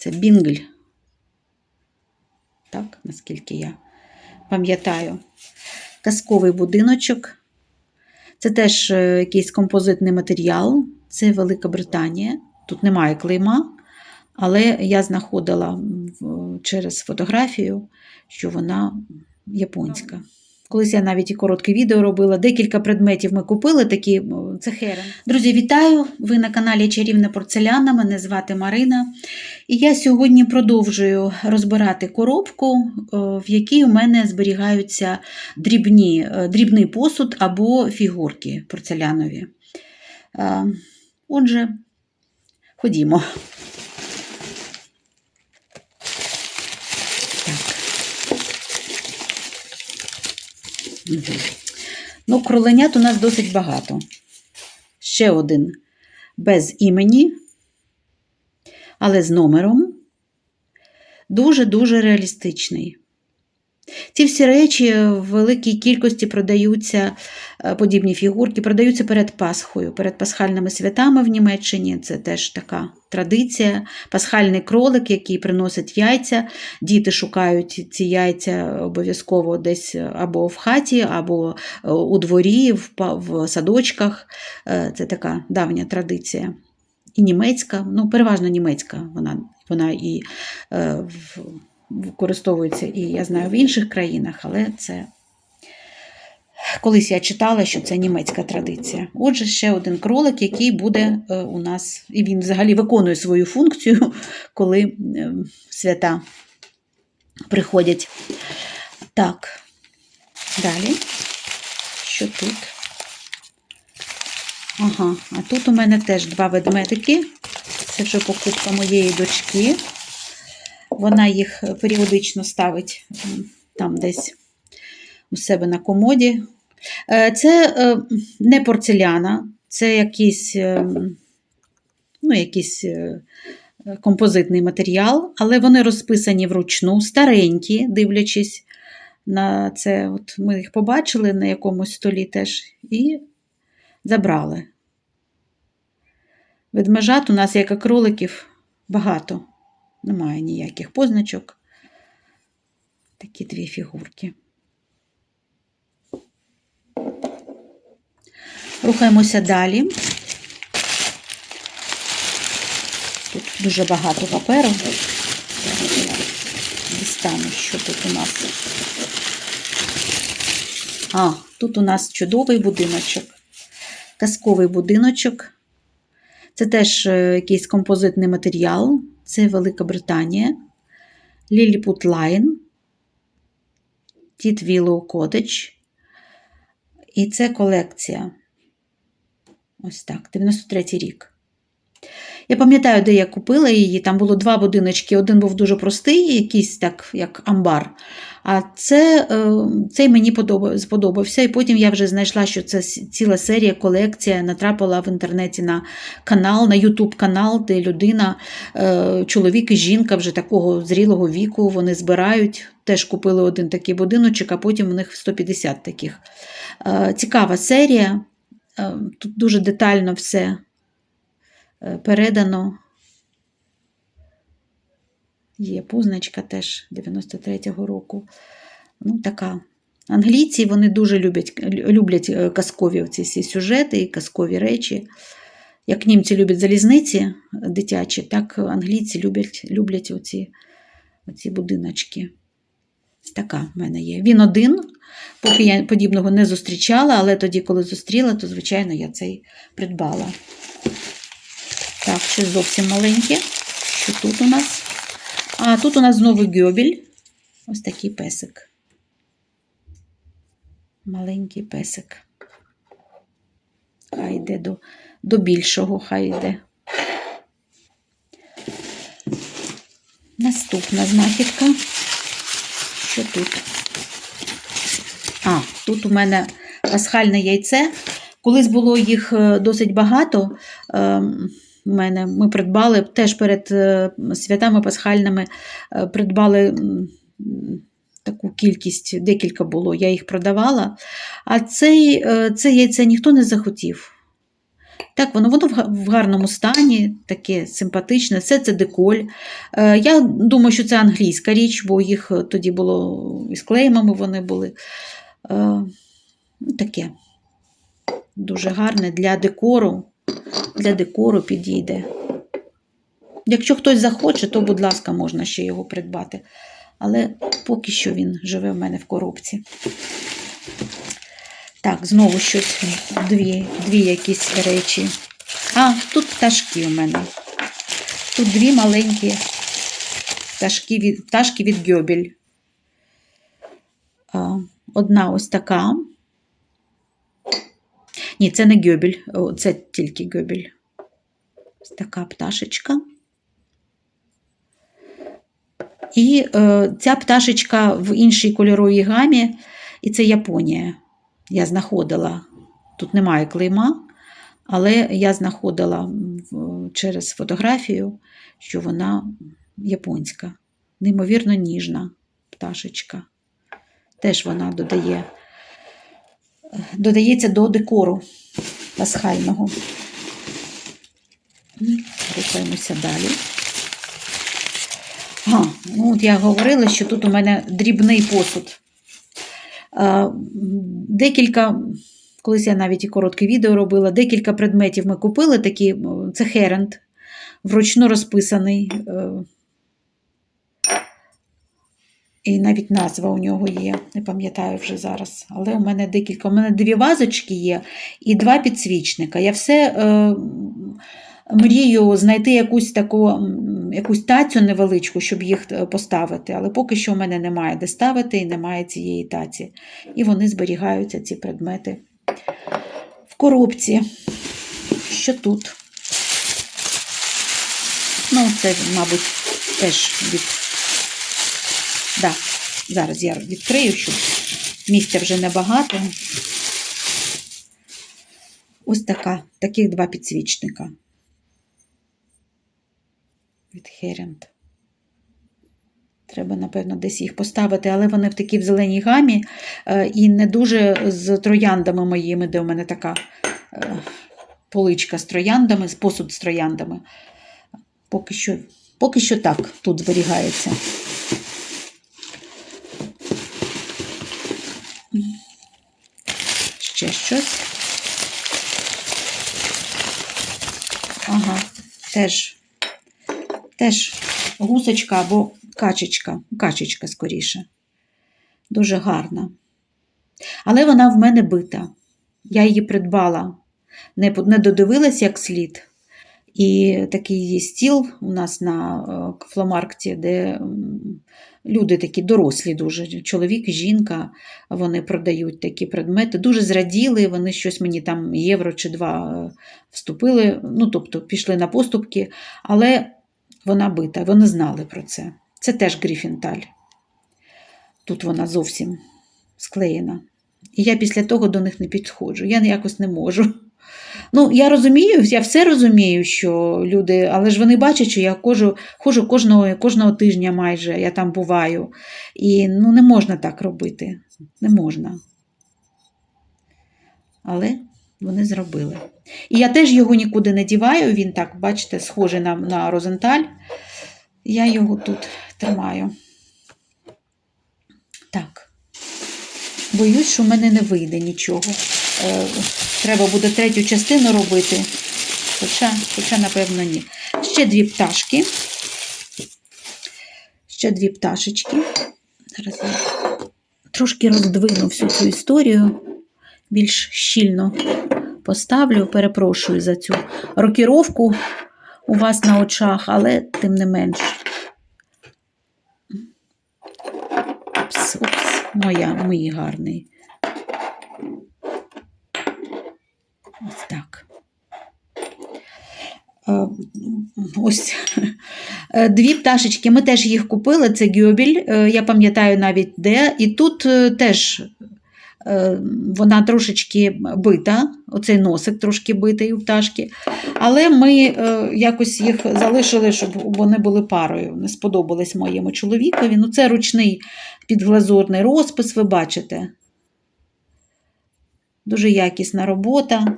Це Бінгль. Так, наскільки я пам'ятаю. Казковий будиночок. Це теж е, якийсь композитний матеріал. Це Велика Британія. Тут немає клейма, але я знаходила через фотографію, що вона японська. Колись я навіть і коротке відео робила. Декілька предметів ми купили, такі це херен. Друзі, вітаю! Ви на каналі Чарівна Порцеляна. Мене звати Марина. І я сьогодні продовжую розбирати коробку, е, в якій у мене зберігаються дрібні, е, дрібний посуд або фігурки порцелянові. Е, Отже, ходімо. Ну, кроленят у нас досить багато. Ще один без імені, але з номером. Дуже-дуже реалістичний. Ці всі речі в великій кількості продаються, е, подібні фігурки, продаються перед Пасхою, перед пасхальними святами в Німеччині. Це теж така традиція. Пасхальний кролик, який приносить яйця. Діти шукають ці яйця обов'язково десь або в хаті, або е, у дворі, в, садочках. Е, Це така давня традиція. І німецька, ну, переважно німецька, вона, вона і в, використовується, і я знаю в інших країнах, але це колись я читала, що це німецька традиція. Отже, ще один кролик, який буде е, у нас, і він взагалі виконує свою функцію, коли е, свята приходять. Так, далі. Що тут? Ага, а тут у мене теж два ведмедики. Це вже покупка моєї дочки. Вона їх періодично ставить там десь у себе на комоді. Е, Це е, не порцеляна, це якийсь, е, ну, якийсь композитний матеріал, але вони розписані вручну, старенькі, дивлячись на це. От ми їх побачили на якомусь столі теж і забрали. Ведмежат у нас, як і кроликів, багато. Немає ніяких позначок. Такі дві фігурки. Рухаємося далі. Тут дуже багато паперу. Дістану, що тут у нас. А, тут у нас чудовий будиночок. Казковий будиночок. Це теж е, якийсь композитний матеріал. Це Велика Британія. Ліліпут Лайн, Тіт Willow Котедж. І це колекція. Ось так, 93-й рік. Я пам'ятаю, де я купила її. Там було два будиночки. Один був дуже простий, якийсь так, як амбар. А це, е, цей мені сподобався. І потім я вже знайшла, що це ціла серія, колекція. Натрапила в інтернеті на канал, на YouTube канал, де людина, е, чоловік і жінка вже такого зрілого віку, вони збирають. Теж купили один такий будиночок, а потім у них 150 таких. Е, Цікава серія. Тут дуже детально все передано. Є позначка теж 93-го року. Ну, така. Англійці вони дуже люблять, люблять е, казкові ці всі сюжети і казкові речі. Як німці люблять залізниці дитячі, так англійці люблять, люблять оці, оці будиночки. Така в мене є. Він один, поки я подібного не зустрічала, але тоді, коли зустріла, то, звичайно, я цей придбала. Так, щось зовсім маленьке. Що тут у нас? А тут у нас знову гьобіль. Ось такий песик. Маленький песик. Хай йде до, до більшого, хай йде. Наступна знахідка. Що тут? А, тут у мене пасхальне яйце. Колись було їх е, досить багато. У мене ми придбали теж перед е, святами пасхальними е, придбали таку кількість, декілька було, я їх продавала. А цей, е, це яйце ніхто не захотів. Так, воно, воно в гарному стані, таке симпатичне, все це деколь. Я думаю, що це англійська річ, бо їх тоді було із клеймами вони були. Таке дуже гарне для декору. Для декору підійде. Якщо хтось захоче, то, будь ласка, можна ще його придбати. Але поки що він живе в мене в коробці. Так, знову щось, дві, дві якісь речі. А, тут пташки у мене. Тут дві маленькі пташки від, пташки від Гьобель. Одна ось така. Ні, це не Гьобель, це тільки Гьобель. Ось така пташечка. І е, ця пташечка в іншій кольоровій гамі, і це Японія. Я знаходила, тут немає клейма, але я знаходила через фотографію, що вона японська, неймовірно ніжна пташечка. Теж вона додає, додається до декору пасхального. М, Рухаємося далі. А, ну от я говорила, що тут у мене дрібний посуд. Е, Декілька, колись я навіть і коротке відео робила, декілька предметів ми купили такі, це херенд, вручну розписаний. І навіть назва у нього є, не пам'ятаю вже зараз. Але у мене декілька. У мене дві вазочки є і два підсвічника. Я все е, мрію знайти якусь таку якусь тацю невеличку, щоб їх е, поставити. Але поки що у мене немає де ставити і немає цієї таці. І вони зберігаються, ці предмети. В коробці. Що тут? Ну, це, мабуть, теж від. Да, зараз я відкрию, щоб місця вже небагато. Ось така, таких два підсвічника. Від Херінд. Треба, напевно, десь їх поставити, але вони в такій в зеленій гамі е, і не дуже з трояндами моїми, де у мене така е, поличка з трояндами, з посуд з трояндами. Поки що, поки що так тут зберігається. Ще щось. Ага, теж, теж гусочка або качечка, качечка скоріше. Дуже гарна. Але вона в мене бита. Я її придбала, не, не додивилась як слід. І такий є стіл у нас на е, фломаркті, де люди такі дорослі, дуже чоловік, жінка, вони продають такі предмети. Дуже зраділи, вони щось мені там євро чи два е, вступили, ну тобто пішли на поступки, але вона бита, вони знали про це. Це теж Гріфінталь. Тут вона зовсім склеєна. І я після того до них не підходжу. Я якось не можу. Ну, я розумію, я все розумію, що люди, але ж вони бачать, що я ходжу, ходжу кожного, кожного тижня майже, я там буваю. І ну, не можна так робити. Не можна. Але вони зробили. І я теж його нікуди не діваю, він так, бачите, схожий на, на розенталь. Я його тут тримаю. Так. Боюсь, що в мене не вийде нічого. Треба буде третю частину робити. Хоча, хоча, напевно, ні. Ще дві пташки. Ще дві пташечки. Зараз я трошки роздвину всю цю історію. Більш щільно поставлю. Перепрошую за цю рокіровку у вас на очах, але тим не менш. Упс, упс, моя, мій гарний. Ось так. Е, Ось е, дві пташечки. Ми теж їх купили. Це гьобіль, е, я пам'ятаю навіть де. І тут теж вона трошечки бита, оцей носик трошки битий у пташки. Але ми якось їх залишили, щоб вони були парою. Не сподобались моєму чоловікові. Ну, це ручний підглазурний розпис, ви бачите дуже якісна робота.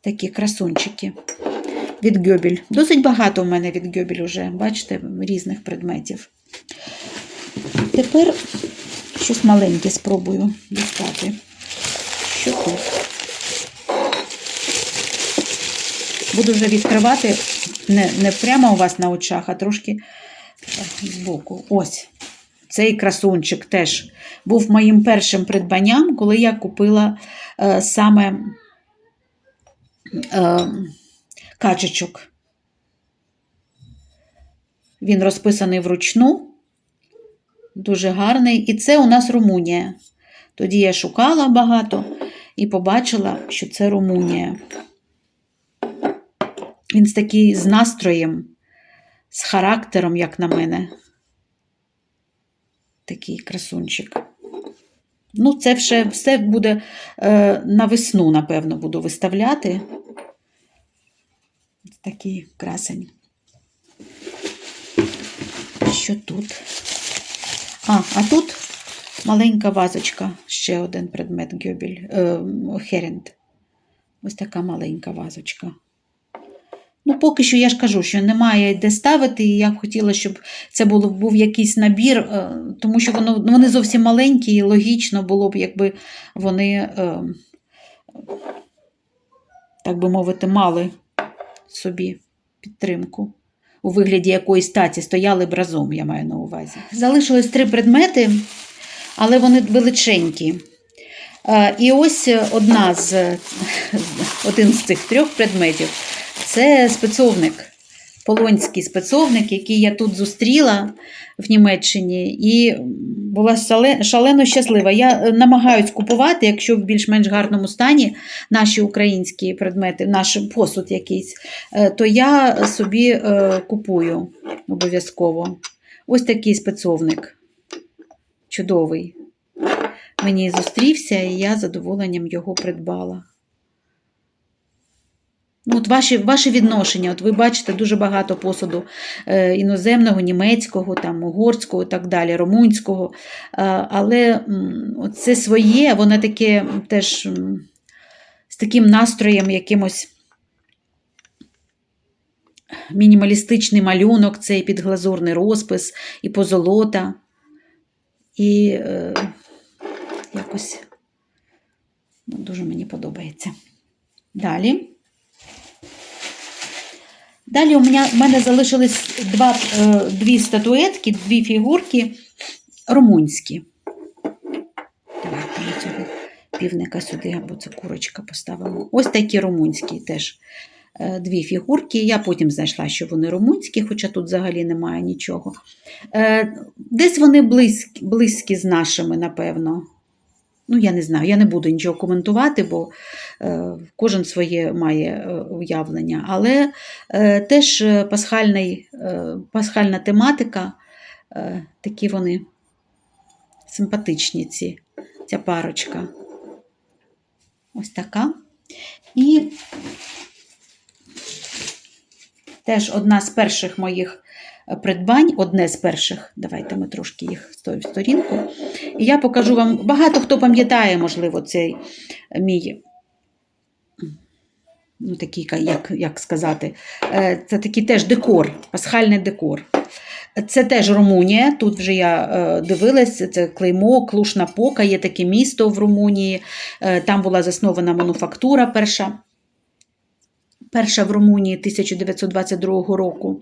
Такі красунчики від гьобіль. Досить багато у мене від гьобіль уже, бачите, різних предметів. Тепер щось маленьке спробую дістати. Що тут? Буду вже відкривати не не прямо у вас на очах, а трошки збоку. Ось. Цей красунчик теж був моїм першим придбанням, коли я купила е, саме е, качечок. Він розписаний вручну, дуже гарний. І це у нас Румунія. Тоді я шукала багато і побачила, що це Румунія. Він з такий з настроєм, з характером, як на мене. Такий красунчик. Ну, це все, все буде е, на весну, напевно, буду виставляти. Такий красень. Що тут? А, а тут маленька вазочка, ще один предмет Гьобель, е, Херент. Ось така маленька вазочка. Ну, поки що я ж кажу, що немає де ставити, і я б хотіла, щоб це було, був якийсь набір, е, тому що воно, ну, вони зовсім маленькі, і логічно було б, якби вони, е, так би мовити, мали собі підтримку. У вигляді якоїсь таці стояли б разом, я маю на увазі. Залишилось три предмети, але вони величенькі. Е, І ось одна з, один з цих трьох предметів це спецовник, полонський спецовник, який я тут зустріла в Німеччині, і була шалено щаслива. Я е, намагаюсь купувати, якщо в більш-менш гарному стані наші українські предмети, наш посуд якийсь, е, то я собі е, купую обов'язково. Ось такий спецовник. Чудовий. Мені зустрівся, і я задоволенням його придбала. Ну, от ваші, ваші відношення, от ви бачите дуже багато посуду е, іноземного, німецького, там, угорського і так далі, румунського. Е, але це своє, воно таке теж з таким настроєм якимось мінімалістичний малюнок, цей підглазурний розпис, і позолота. І е, якось ну, дуже мені подобається. Далі. Далі у мене, в мене залишились два, е, дві статуетки, дві фігурки румунські. Давайте цього півника сюди, або це курочка поставимо. Ось такі румунські теж е, дві фігурки. Я потім знайшла, що вони румунські, хоча тут взагалі немає нічого. Е, Десь вони близькі, близькі з нашими, напевно. Ну, я не знаю, я не буду нічого коментувати, бо е, кожен своє має е, уявлення. Але е, теж пасхальний, пасхальна тематика, такі вони симпатичні, ці, ця парочка. Ось така. І теж одна з перших моїх придбань, одне з перших, давайте ми трошки їх в сторінку. І я покажу вам, багато хто пам'ятає, можливо, цей мій, ну, такий, як, як сказати, е, це такий теж декор, пасхальний декор. Це теж Румунія. Тут вже я е, дивилась, це клеймо, Клушна Пока, є таке місто в Румунії. Е, Там була заснована мануфактура перша. Перша в Румунії 1922 року.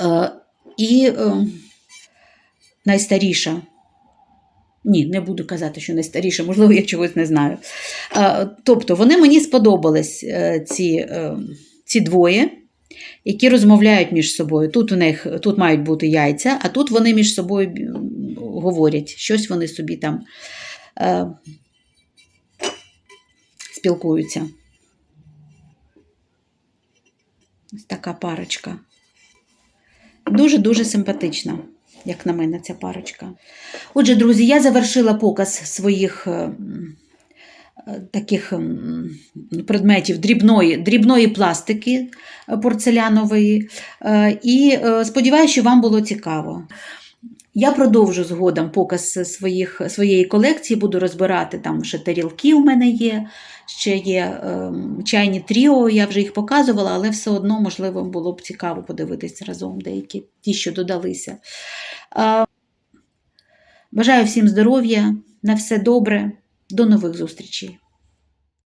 Е, І е, найстаріша. Ні, не буду казати, що найстаріша, можливо, я чогось не знаю. Е, Тобто, вони мені сподобались ці, ці двоє, які розмовляють між собою. Тут у них тут мають бути яйця, а тут вони між собою говорять, щось вони собі там спілкуються. Ось така парочка. Дуже-дуже симпатична, як на мене, ця парочка. Отже, друзі, я завершила показ своїх е, е, таких предметів дрібної, дрібної пластики е, порцелянової. І сподіваюся, що вам було цікаво. Я продовжу згодом показ своїх, своєї колекції, буду розбирати там ще тарілки у мене є, ще є ем, чайні тріо, я вже їх показувала, але все одно, можливо, було б цікаво подивитися разом деякі ті, що додалися. Е, бажаю всім здоров'я, на все добре, до нових зустрічей!